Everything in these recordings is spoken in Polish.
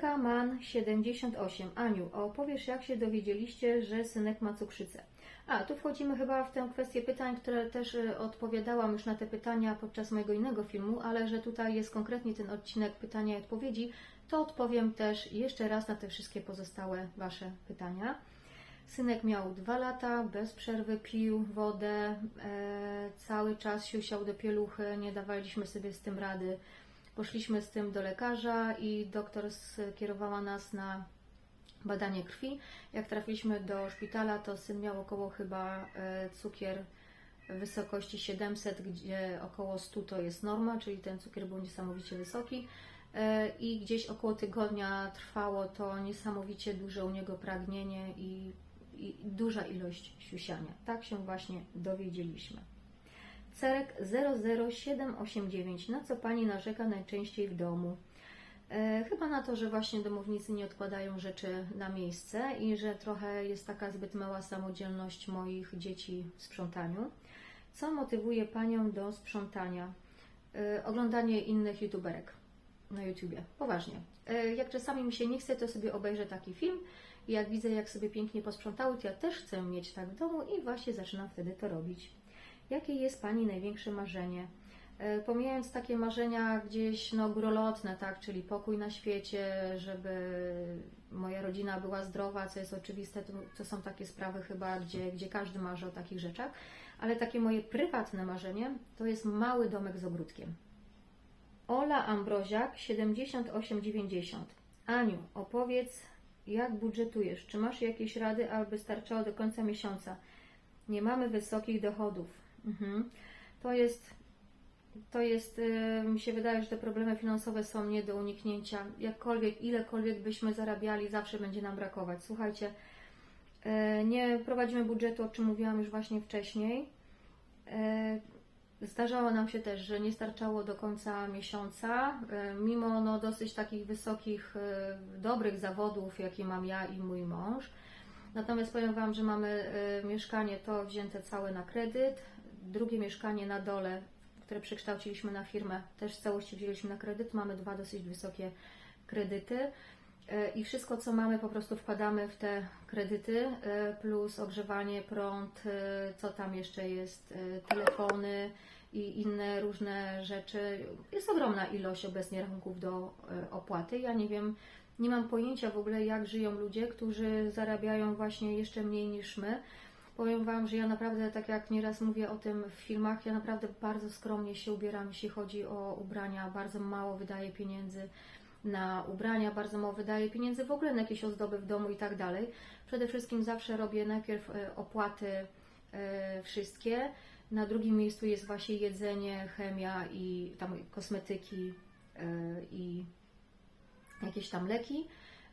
Monika Man 78. Aniu, opowiesz jak się dowiedzieliście, że synek ma cukrzycę? A, tu wchodzimy chyba w tę kwestię pytań, które też y, odpowiadałam już na te pytania podczas mojego innego filmu, ale że tutaj jest konkretnie ten odcinek pytania i odpowiedzi, to odpowiem też jeszcze raz na te wszystkie pozostałe Wasze pytania. Synek miał dwa lata, bez przerwy pił wodę, e, cały czas siusiał do pieluchy, nie dawaliśmy sobie z tym rady. Poszliśmy z tym do lekarza i doktor skierowała nas na badanie krwi. Jak trafiliśmy do szpitala, to syn miał około chyba e, cukier w wysokości 700, gdzie około 100 to jest norma, czyli ten cukier był niesamowicie wysoki. E, I gdzieś około tygodnia trwało to niesamowicie duże u niego pragnienie i, i duża ilość siusiania. Tak się właśnie dowiedzieliśmy. Cerek 00789. Na co Pani narzeka najczęściej w domu? E, chyba na to, że właśnie domownicy nie odkładają rzeczy na miejsce i że trochę jest taka zbyt mała samodzielność moich dzieci w sprzątaniu. Co motywuje Panią do sprzątania? E, oglądanie innych youtuberek na YouTubie. Poważnie. E, jak czasami mi się nie chce, to sobie obejrzę taki film i jak widzę, jak sobie pięknie posprzątały, to ja też chcę mieć tak w domu i właśnie zaczynam wtedy to robić. Jakie jest Pani największe marzenie? E, Pomijając takie marzenia gdzieś no, górolotne, tak, czyli pokój na świecie, żeby moja rodzina była zdrowa, co jest oczywiste, to, to są takie sprawy chyba, gdzie, gdzie każdy marzy o takich rzeczach, ale takie moje prywatne marzenie to jest mały domek z ogródkiem. Ola Ambroziak 7890. Aniu, opowiedz, jak budżetujesz? Czy masz jakieś rady, aby starczało do końca miesiąca? Nie mamy wysokich dochodów. Mhm. To jest, to jest, yy, mi się wydaje, że te problemy finansowe są nie do uniknięcia. Jakkolwiek, ilekolwiek byśmy zarabiali, zawsze będzie nam brakować. Słuchajcie, yy, nie prowadzimy budżetu, o czym mówiłam już właśnie wcześniej. Yy, Zdarzało nam się też, że nie starczało do końca miesiąca, mimo no, dosyć takich wysokich, dobrych zawodów, jakie mam ja i mój mąż. Natomiast powiem Wam, że mamy mieszkanie to wzięte całe na kredyt, drugie mieszkanie na dole, które przekształciliśmy na firmę, też w całości wzięliśmy na kredyt. Mamy dwa dosyć wysokie kredyty. E, I wszystko, co mamy, po prostu wkładamy w te kredyty, e, plus ogrzewanie, prąd, e, co tam jeszcze jest, telefony i inne różne rzeczy. Jest ogromna ilość obecnie rachunków do opłaty. Ja nie wiem, nie mam pojęcia w ogóle, jak żyją ludzie, którzy zarabiają właśnie jeszcze mniej niż my. Powiem Wam, że ja naprawdę, tak jak nieraz mówię o tym w filmach, ja naprawdę bardzo skromnie się ubieram, jeśli chodzi o ubrania. Bardzo mało wydaję pieniędzy na ubrania, bardzo mało wydaję pieniędzy w ogóle na jakieś ozdoby w domu i tak dalej. Przede wszystkim zawsze robię najpierw e, opłaty e, wszystkie. Na drugim miejscu jest właśnie jedzenie, chemia i tam kosmetyki e, i jakieś tam leki,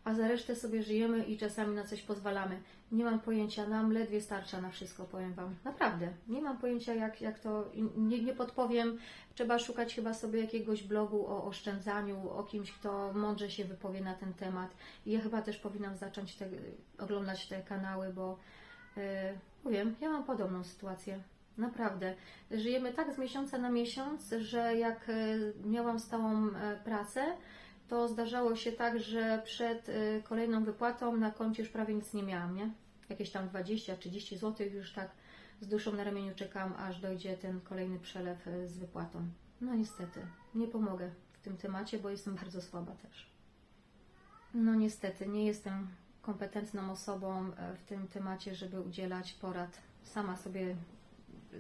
a za resztę sobie żyjemy i czasami na coś pozwalamy. Nie mam pojęcia, nam ledwie starcza na wszystko, powiem Wam. Naprawdę, nie mam pojęcia jak, jak to, nie, nie podpowiem. Trzeba szukać chyba sobie jakiegoś blogu o oszczędzaniu, o kimś, kto mądrze się wypowie na ten temat. I ja chyba też powinnam zacząć te, oglądać te kanały, bo yy, powiem, ja mam podobną sytuację. Naprawdę. Żyjemy tak z miesiąca na miesiąc, że jak y, miałam stałą y, pracę, to zdarzało się tak, że przed y, kolejną wypłatą na koncie już prawie nic nie miałam, nie? Jakieś tam 20-30 zł już tak z duszą na ramieniu czekam, aż dojdzie ten kolejny przelew y, z wypłatą. No niestety, nie pomogę w tym temacie, bo jestem bardzo słaba też. No niestety, nie jestem kompetentną osobą e, w tym temacie, żeby udzielać porad. Sama sobie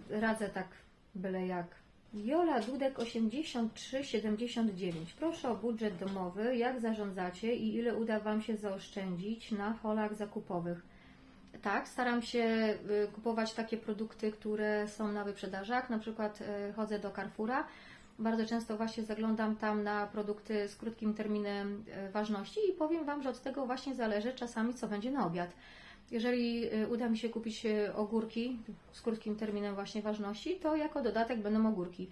radzę tak byle jak. Jola Dudek 8379. Proszę o budżet domowy, jak zarządzacie i ile uda Wam się zaoszczędzić na holach zakupowych. Tak, staram się y, kupować takie produkty, które są na wyprzedażach. Na przykład y, chodzę do Carrefoura. Bardzo często właśnie zaglądam tam na produkty z krótkim terminem y, ważności i powiem Wam, że od tego właśnie zależy czasami, co będzie na obiad. Jeżeli y, uda mi się kupić y, ogórki z krótkim terminem właśnie ważności, to jako dodatek będą ogórki.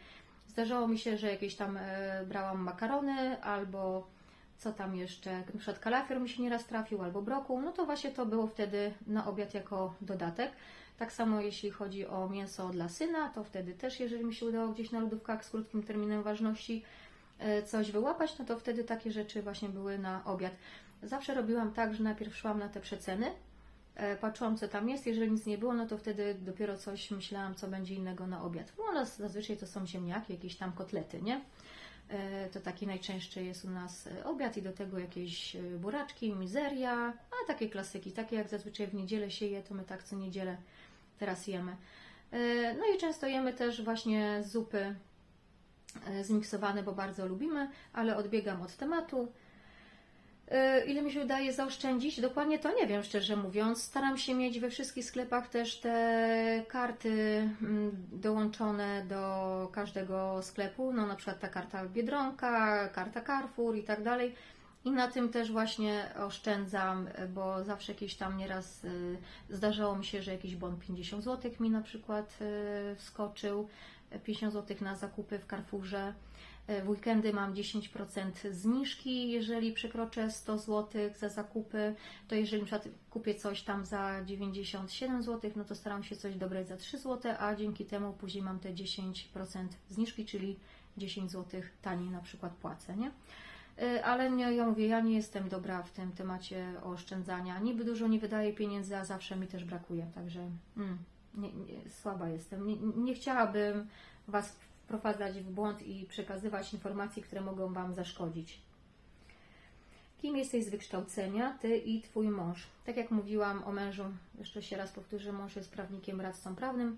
Zdarzało mi się, że jakieś tam e, brałam makarony albo co tam jeszcze, na przykład kalafior mi się nieraz trafił albo brokuł, no to właśnie to było wtedy na obiad jako dodatek. Tak samo jeśli chodzi o mięso dla syna, to wtedy też, jeżeli mi się udało gdzieś na lodówkach z krótkim terminem ważności coś wyłapać, no to wtedy takie rzeczy właśnie były na obiad. Zawsze robiłam tak, że najpierw szłam na te przeceny, patrzyłam co tam jest, jeżeli nic nie było, no to wtedy dopiero coś myślałam, co będzie innego na obiad. No ale zazwyczaj to są ziemniaki, jakieś tam kotlety, nie? E, To taki najczęstszy jest u nas e, obiad i do tego jakieś e, buraczki, mizeria, a takie klasyki, takie jak zazwyczaj w niedzielę się je, to my tak co niedzielę teraz jemy. E, No i często jemy też właśnie zupy e, zmiksowane, bo bardzo lubimy, ale odbiegam od tematu. E, Ile mi się udaje zaoszczędzić? Dokładnie to nie wiem, szczerze mówiąc. Staram się mieć we wszystkich sklepach też te karty mm, dołączone do każdego sklepu. No na przykład ta karta Biedronka, karta Carrefour i tak dalej. I na tym też właśnie oszczędzam, bo zawsze jakiś tam nieraz y, zdarzało mi się, że jakiś bon 50 zł mi na przykład y, wskoczył. 50 zł na zakupy w Carrefourze. Y, W weekendy mam 10% zniżki, jeżeli przekroczę 100 zł za zakupy. To jeżeli na przykład kupię coś tam za 97 zł, no to staram się coś dobrać za 3 zł, a dzięki temu później mam te 10% zniżki, czyli 10 zł taniej na przykład płacę, nie? Y, Ale nie, ja mówię, ja nie jestem dobra w tym temacie oszczędzania. Niby dużo nie wydaję pieniędzy, a zawsze mi też brakuje, także mm, nie, nie, słaba jestem. Nie, nie chciałabym Was wprowadzać w błąd i przekazywać informacji, które mogą Wam zaszkodzić. Kim jesteś z wykształcenia, Ty i Twój mąż? Tak jak mówiłam o mężu, jeszcze się raz powtórzę, mąż jest prawnikiem, radcą prawnym.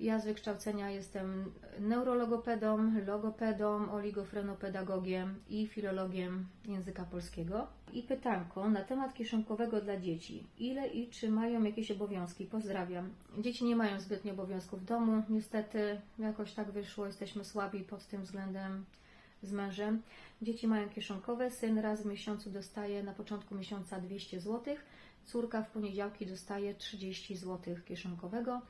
Ja z wykształcenia jestem neurologopedą, logopedą, oligofrenopedagogiem i filologiem języka polskiego. I pytanko na temat kieszonkowego dla dzieci. Ile i czy mają jakieś obowiązki? Pozdrawiam. Dzieci nie mają zbytnio obowiązków w domu. Niestety jakoś tak wyszło, jesteśmy słabi pod tym względem z mężem. Dzieci mają kieszonkowe. Syn raz w miesiącu dostaje na początku miesiąca 200 zł. Córka w poniedziałki dostaje 30 zł kieszonkowego.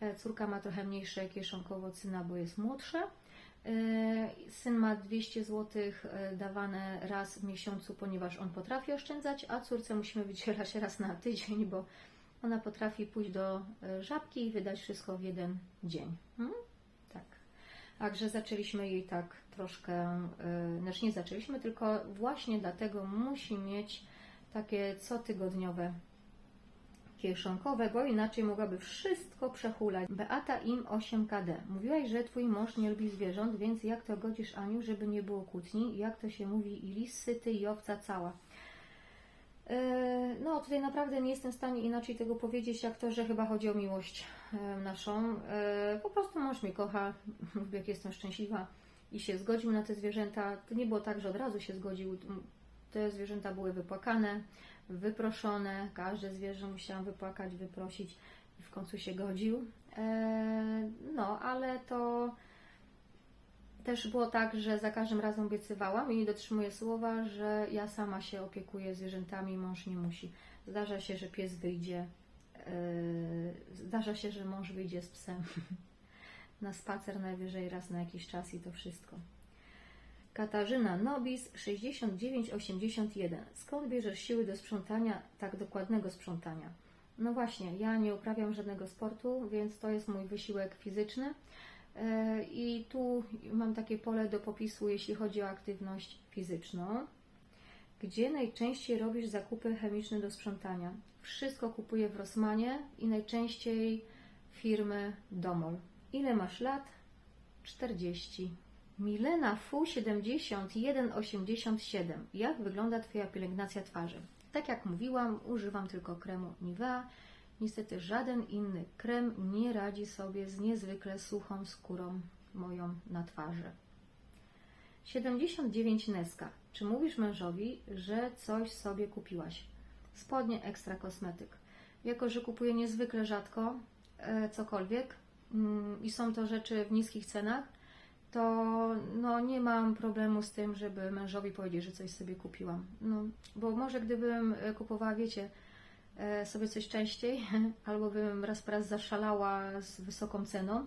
E, Córka ma trochę mniejsze kieszonkowo od syna, bo jest młodsza. E, Syn ma 200 zł dawane raz w miesiącu, ponieważ on potrafi oszczędzać, a córce musimy wydzielać raz na tydzień, bo ona potrafi pójść do e, żabki i wydać wszystko w jeden dzień. Hmm? Tak. Także zaczęliśmy jej tak troszkę, e, znaczy nie zaczęliśmy, tylko właśnie dlatego musi mieć takie cotygodniowe kieszonkowe, bo inaczej mogłaby wszystko przehulać. Beata im 8KD. Mówiłaś, że twój mąż nie lubi zwierząt, więc jak to godzisz Aniu, żeby nie było kłótni? Jak to się mówi? I lis syty i owca cała. E, No, tutaj naprawdę nie jestem w stanie inaczej tego powiedzieć, jak to, że chyba chodzi o miłość e, naszą. E, Po prostu mąż mnie kocha, jak jestem szczęśliwa i się zgodził na te zwierzęta. To nie było tak, że od razu się zgodził. Te zwierzęta były wypłakane, wyproszone. Każde zwierzę musiałam wypłakać, wyprosić i w końcu się godził. E, No, ale to też było tak, że za każdym razem obiecywałam i dotrzymuję słowa, że ja sama się opiekuję zwierzętami, mąż nie musi. Zdarza się, że pies wyjdzie, yy, zdarza się, że mąż wyjdzie z psem na spacer najwyżej raz na jakiś czas i to wszystko. Katarzyna Nobis 6981. Skąd bierzesz siły do sprzątania, tak dokładnego sprzątania? No właśnie, ja nie uprawiam żadnego sportu, więc to jest mój wysiłek fizyczny. E, I tu mam takie pole do popisu, jeśli chodzi o aktywność fizyczną. Gdzie najczęściej robisz zakupy chemiczne do sprzątania? Wszystko kupuję w Rossmanie i najczęściej firmy Domol. Ile masz lat? 40. Milena Fu 7187. Jak wygląda Twoja pielęgnacja twarzy? Tak jak mówiłam, używam tylko kremu Nivea. Niestety żaden inny krem nie radzi sobie z niezwykle suchą skórą moją na twarzy. 79 Neska. Czy mówisz mężowi, że coś sobie kupiłaś? Spodnie ekstra kosmetyk. Jako, że kupuję niezwykle rzadko e, cokolwiek mm, i są to rzeczy w niskich cenach, to no, nie mam problemu z tym, żeby mężowi powiedzieć, że coś sobie kupiłam. No, bo może gdybym e, kupowała, wiecie, e, sobie coś częściej, albo bym raz po raz zaszalała z wysoką ceną,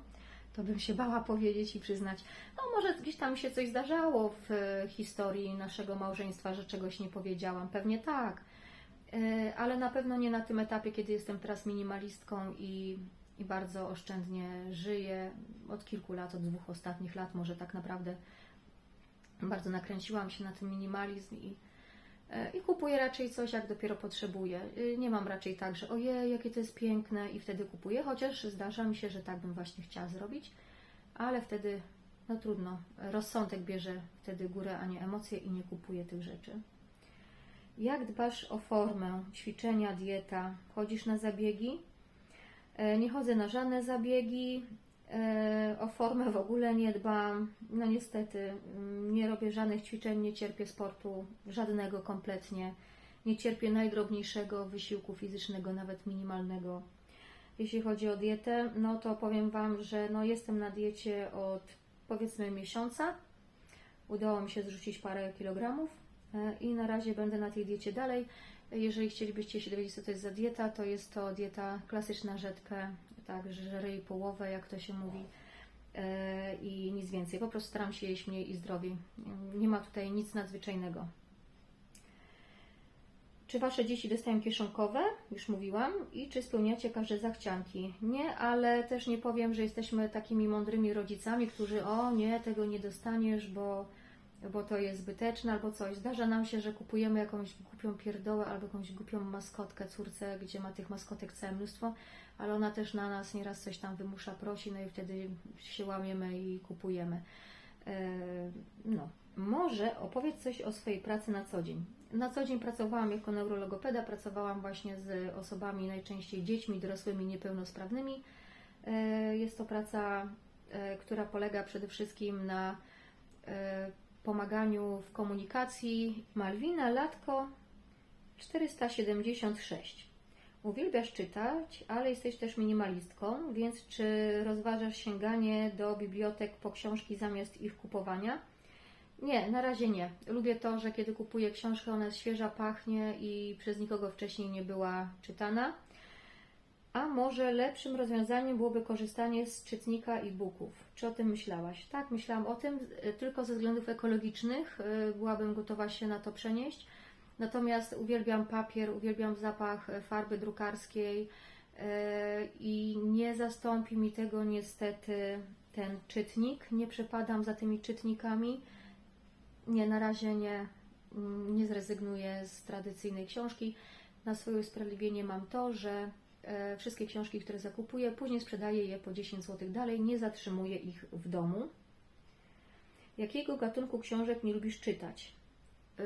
to bym się bała powiedzieć i przyznać, no może gdzieś tam się coś zdarzało w e, historii naszego małżeństwa, że czegoś nie powiedziałam. Pewnie tak, ale na pewno nie na tym etapie, kiedy jestem teraz minimalistką i, i bardzo oszczędnie żyję. Od kilku lat, od dwóch ostatnich lat może tak naprawdę Bardzo nakręciłam się na ten minimalizm i, e, i kupuję raczej coś, jak dopiero potrzebuję. Y, Nie mam raczej tak, że ojej, jakie to jest piękne i wtedy kupuję, chociaż zdarza mi się, że tak bym właśnie chciała zrobić, ale wtedy, no trudno, rozsądek bierze wtedy górę, a nie emocje i nie kupuję tych rzeczy. Jak dbasz o formę, ćwiczenia, dieta? Chodzisz na zabiegi? E, Nie chodzę na żadne zabiegi. E, O formę w ogóle nie dbam. No niestety, mm, nie robię żadnych ćwiczeń, nie cierpię sportu, żadnego kompletnie. Nie cierpię najdrobniejszego wysiłku fizycznego, nawet minimalnego. Jeśli chodzi o dietę, no to powiem Wam, że no jestem na diecie od powiedzmy miesiąca. Udało mi się zrzucić parę kilogramów e, i na razie będę na tej diecie dalej. Jeżeli chcielibyście się dowiedzieć, co to jest za dieta, to jest to dieta klasyczna rzetka, tak, że żery i połowę, jak to się mówi, e, i nic więcej. Po prostu staram się jeść mniej i zdrowiej. Nie ma tutaj nic nadzwyczajnego. Czy Wasze dzieci dostają kieszonkowe? Już mówiłam. I czy spełniacie każde zachcianki? Nie, ale też nie powiem, że jesteśmy takimi mądrymi rodzicami, którzy o nie, tego nie dostaniesz, bo, bo to jest zbyteczne albo coś. Zdarza nam się, że kupujemy jakąś głupią pierdołę albo jakąś głupią maskotkę córce, gdzie ma tych maskotek całe mnóstwo, ale ona też na nas nieraz coś tam wymusza, prosi, no i wtedy się łamiemy i kupujemy. E, No, może opowiedz coś o swojej pracy na co dzień. Na co dzień pracowałam jako neurologopeda, pracowałam właśnie z osobami, najczęściej dziećmi, dorosłymi niepełnosprawnymi. E, Jest to praca, e, która polega przede wszystkim na pomaganiu w komunikacji. Malwina Latko 476. Uwielbiasz czytać, ale jesteś też minimalistką, więc czy rozważasz sięganie do bibliotek po książki zamiast ich kupowania? Nie, na razie nie. Lubię to, że kiedy kupuję książkę, ona świeża, pachnie i przez nikogo wcześniej nie była czytana. A może lepszym rozwiązaniem byłoby korzystanie z czytnika e-booków? Czy o tym myślałaś? Tak, myślałam o tym, y, tylko ze względów ekologicznych y, byłabym gotowa się na to przenieść. Natomiast uwielbiam papier, uwielbiam zapach e, farby drukarskiej i nie zastąpi mi tego niestety ten czytnik. Nie przepadam za tymi czytnikami. Nie, na razie nie, nie zrezygnuję z tradycyjnej książki. Na swoje usprawiedliwienie mam to, że wszystkie książki, które zakupuję, później sprzedaję je po 10 zł dalej, nie zatrzymuję ich w domu. Jakiego gatunku książek nie lubisz czytać? Yy,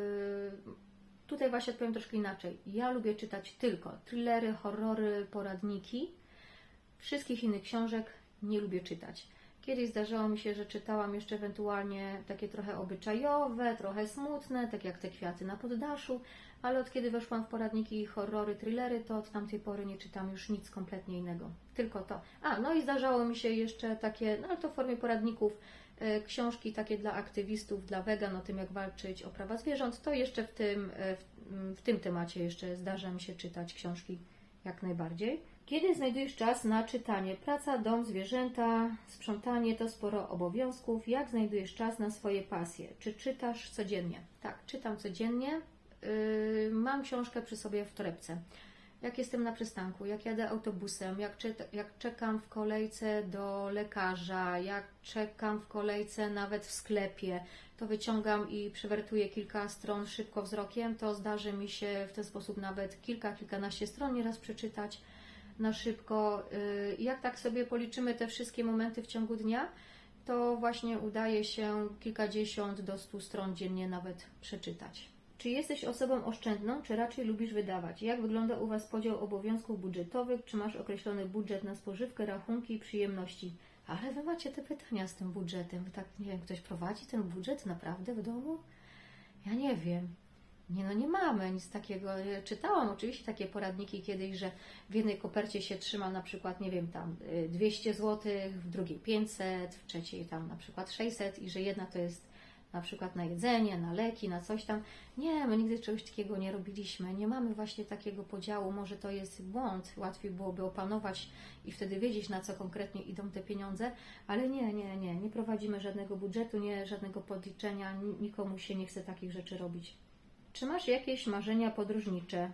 Tutaj właśnie odpowiem troszkę inaczej. Ja lubię czytać tylko thrillery, horrory, poradniki. Wszystkich innych książek nie lubię czytać. Kiedyś zdarzało mi się, że czytałam jeszcze ewentualnie takie trochę obyczajowe, trochę smutne, tak jak te kwiaty na poddaszu, ale od kiedy weszłam w poradniki horrory, thrillery, to od tamtej pory nie czytam już nic kompletnie innego. Tylko to. A, no i zdarzało mi się jeszcze takie, no ale to w formie poradników, e, książki takie dla aktywistów, dla wegan, o tym jak walczyć o prawa zwierząt, to jeszcze w tym, e, w, m, w tym temacie jeszcze zdarza mi się czytać książki jak najbardziej. Kiedy znajdujesz czas na czytanie? Praca, dom, zwierzęta, sprzątanie to sporo obowiązków. Jak znajdujesz czas na swoje pasje? Czy czytasz codziennie? Tak, czytam codziennie. Yy, mam książkę przy sobie w torebce. Jak jestem na przystanku, jak jadę autobusem, jak, czyta, jak czekam w kolejce do lekarza, jak czekam w kolejce nawet w sklepie, to wyciągam i przewertuję kilka stron szybko wzrokiem, to zdarzy mi się w ten sposób nawet kilka, kilkanaście stron nieraz przeczytać na szybko. Yy, Jak tak sobie policzymy te wszystkie momenty w ciągu dnia, to właśnie udaje się kilkadziesiąt do stu stron dziennie nawet przeczytać. Czy jesteś osobą oszczędną, czy raczej lubisz wydawać? Jak wygląda u Was podział obowiązków budżetowych? Czy masz określony budżet na spożywkę, rachunki i przyjemności? Ale Wy macie te pytania z tym budżetem. Tak, nie wiem, ktoś prowadzi ten budżet naprawdę w domu? Ja nie wiem. Nie, no nie mamy nic takiego. Czytałam oczywiście takie poradniki kiedyś, że w jednej kopercie się trzyma na przykład, nie wiem, tam y, 200 zł, w drugiej 500, w trzeciej tam na przykład 600 i że jedna to jest na przykład na jedzenie, na leki, na coś tam. Nie, my nigdy czegoś takiego nie robiliśmy. Nie mamy właśnie takiego podziału. Może to jest błąd. Łatwiej byłoby opanować i wtedy wiedzieć, na co konkretnie idą te pieniądze, ale nie, nie, nie. Nie prowadzimy żadnego budżetu, nie żadnego podliczenia. Ni- Nikomu się nie chce takich rzeczy robić. Czy masz jakieś marzenia podróżnicze?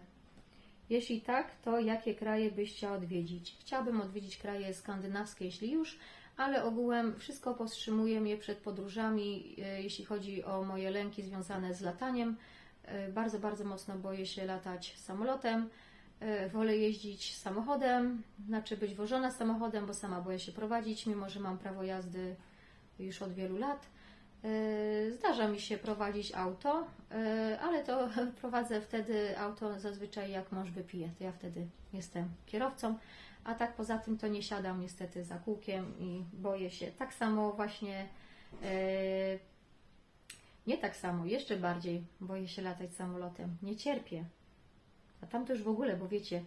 Jeśli tak, to jakie kraje byś chciała odwiedzić? Chciałabym odwiedzić kraje skandynawskie, jeśli już, ale ogółem wszystko powstrzymuje mnie przed podróżami, e, jeśli chodzi o moje lęki związane z lataniem. E, Bardzo, bardzo mocno boję się latać samolotem. E, Wolę jeździć samochodem, znaczy być wożona samochodem, bo sama boję się prowadzić, mimo że mam prawo jazdy już od wielu lat. Zdarza mi się prowadzić auto, ale to prowadzę wtedy auto zazwyczaj jak mąż wypije, to ja wtedy jestem kierowcą, a tak poza tym to nie siadam niestety za kółkiem i boję się. Tak samo właśnie, e, nie tak samo, jeszcze bardziej boję się latać samolotem. Nie cierpię. A tam to już w ogóle, bo wiecie,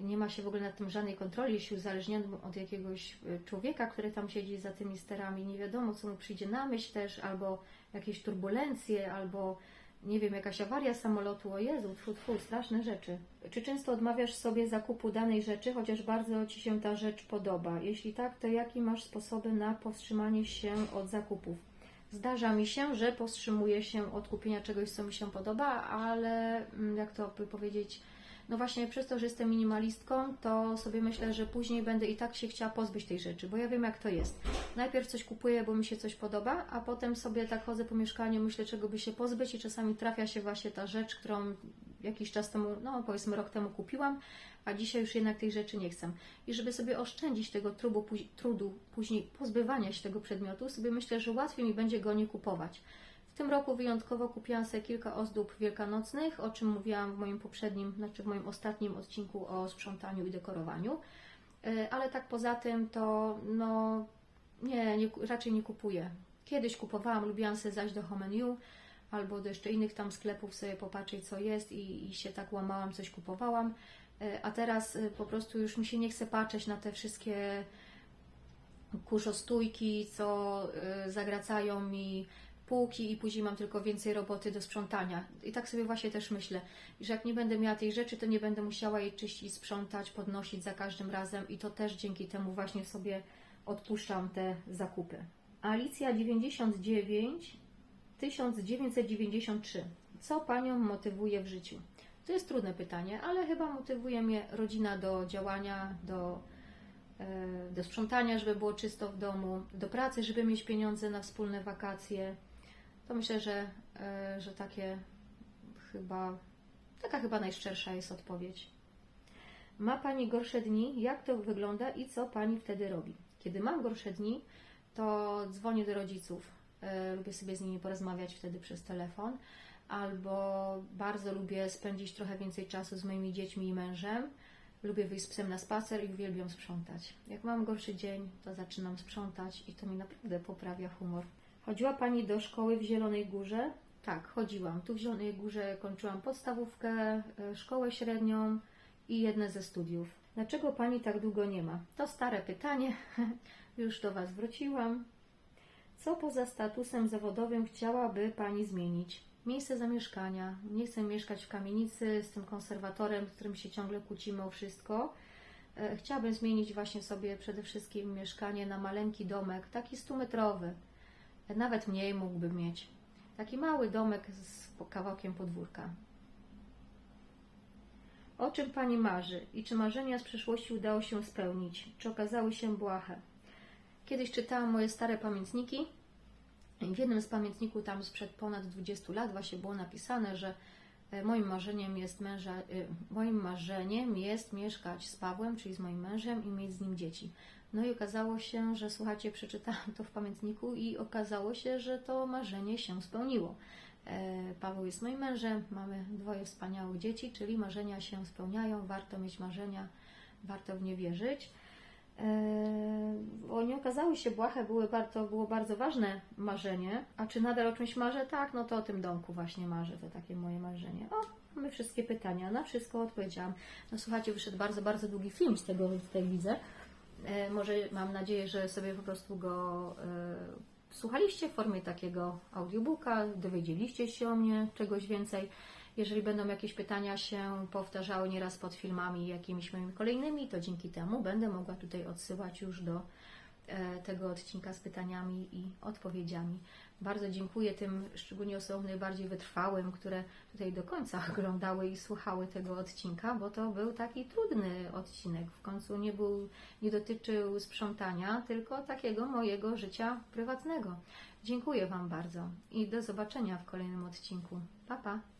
nie ma się w ogóle nad tym żadnej kontroli, jeśli uzależnionym od jakiegoś e, człowieka, który tam siedzi za tymi sterami, nie wiadomo co mu przyjdzie na myśl też, albo jakieś turbulencje, albo nie wiem, jakaś awaria samolotu, o Jezu, tfu, tfu, straszne rzeczy. Czy często odmawiasz sobie zakupu danej rzeczy, chociaż bardzo Ci się ta rzecz podoba? Jeśli tak, to jaki masz sposoby na powstrzymanie się od zakupów? Zdarza mi się, że powstrzymuję się od kupienia czegoś, co mi się podoba, ale mm, jak to by powiedzieć, no właśnie przez to, że jestem minimalistką, to sobie myślę, że później będę i tak się chciała pozbyć tej rzeczy, bo ja wiem jak to jest. Najpierw coś kupuję, bo mi się coś podoba, a potem sobie tak chodzę po mieszkaniu, myślę czego by się pozbyć i czasami trafia się właśnie ta rzecz, którą jakiś czas temu, no powiedzmy rok temu kupiłam, a dzisiaj już jednak tej rzeczy nie chcę. I żeby sobie oszczędzić tego trudu, póź- trudu później pozbywania się tego przedmiotu, sobie myślę, że łatwiej mi będzie go nie kupować. Tym roku wyjątkowo kupiłam sobie kilka ozdób wielkanocnych, o czym mówiłam w moim poprzednim, znaczy w moim ostatnim odcinku o sprzątaniu i dekorowaniu. E, Ale tak poza tym to no nie, nie raczej nie kupuję. Kiedyś kupowałam, lubiłam sobie zajść do Home You albo do jeszcze innych tam sklepów sobie popatrzeć co jest i, i się tak łamałam, coś kupowałam. E, A teraz e, po prostu już mi się nie chce patrzeć na te wszystkie kurzostójki, co zagracają mi półki i później mam tylko więcej roboty do sprzątania. I tak sobie właśnie też myślę, że jak nie będę miała tej rzeczy, to nie będę musiała jej czyścić, sprzątać, podnosić za każdym razem i to też dzięki temu właśnie sobie odpuszczam te zakupy. Alicja 99 1993. Co Panią motywuje w życiu? To jest trudne pytanie, ale chyba motywuje mnie rodzina do działania, do e, do sprzątania, żeby było czysto w domu, do pracy, żeby mieć pieniądze na wspólne wakacje. To myślę, że, e, że takie chyba, taka chyba najszczersza jest odpowiedź. Ma Pani gorsze dni? Jak to wygląda i co Pani wtedy robi? Kiedy mam gorsze dni, to dzwonię do rodziców. E, Lubię sobie z nimi porozmawiać wtedy przez telefon. Albo bardzo lubię spędzić trochę więcej czasu z moimi dziećmi i mężem. Lubię wyjść z psem na spacer i uwielbiam sprzątać. Jak mam gorszy dzień, to zaczynam sprzątać i to mi naprawdę poprawia humor. Chodziła Pani do szkoły w Zielonej Górze? Tak, chodziłam. Tu w Zielonej Górze kończyłam podstawówkę, e, szkołę średnią i jedne ze studiów. Dlaczego Pani tak długo nie ma? To stare pytanie. Już do Was wróciłam. Co poza statusem zawodowym chciałaby Pani zmienić? Miejsce zamieszkania. Nie chcę mieszkać w kamienicy z tym konserwatorem, z którym się ciągle kłócimy o wszystko. E, Chciałabym zmienić właśnie sobie przede wszystkim mieszkanie na maleńki domek, taki 100-metrowy. Nawet mniej mógłbym mieć. Taki mały domek z kawałkiem podwórka. O czym Pani marzy i czy marzenia z przeszłości udało się spełnić? Czy okazały się błahe? Kiedyś czytałam moje stare pamiętniki w jednym z pamiętników tam sprzed ponad 20 lat właśnie było napisane, że moim marzeniem jest męża, e, moim marzeniem jest mieszkać z Pawłem, czyli z moim mężem i mieć z nim dzieci. No i okazało się, że słuchajcie, przeczytałam to w pamiętniku i okazało się, że to marzenie się spełniło. E, Paweł jest moim mężem, mamy dwoje wspaniałych dzieci, czyli marzenia się spełniają, warto mieć marzenia, warto w nie wierzyć. Bo nie okazały się błahe, były bardzo, było bardzo ważne marzenie. A czy nadal o czymś marzę? Tak, no to o tym domku właśnie marzę, to takie moje marzenie. O, mamy wszystkie pytania, na wszystko odpowiedziałam. No słuchajcie, wyszedł bardzo, bardzo długi film z tego, tutaj widzę. E, może mam nadzieję, że sobie po prostu go e, słuchaliście w formie takiego audiobooka, dowiedzieliście się o mnie czegoś więcej. Jeżeli będą jakieś pytania się powtarzały nieraz pod filmami jakimiś moimi kolejnymi, to dzięki temu będę mogła tutaj odsyłać już do e, tego odcinka z pytaniami i odpowiedziami. Bardzo dziękuję tym, szczególnie osobom najbardziej wytrwałym, które tutaj do końca oglądały i słuchały tego odcinka, bo to był taki trudny odcinek. W końcu nie, był, nie dotyczył sprzątania, tylko takiego mojego życia prywatnego. Dziękuję Wam bardzo i do zobaczenia w kolejnym odcinku. Pa, pa!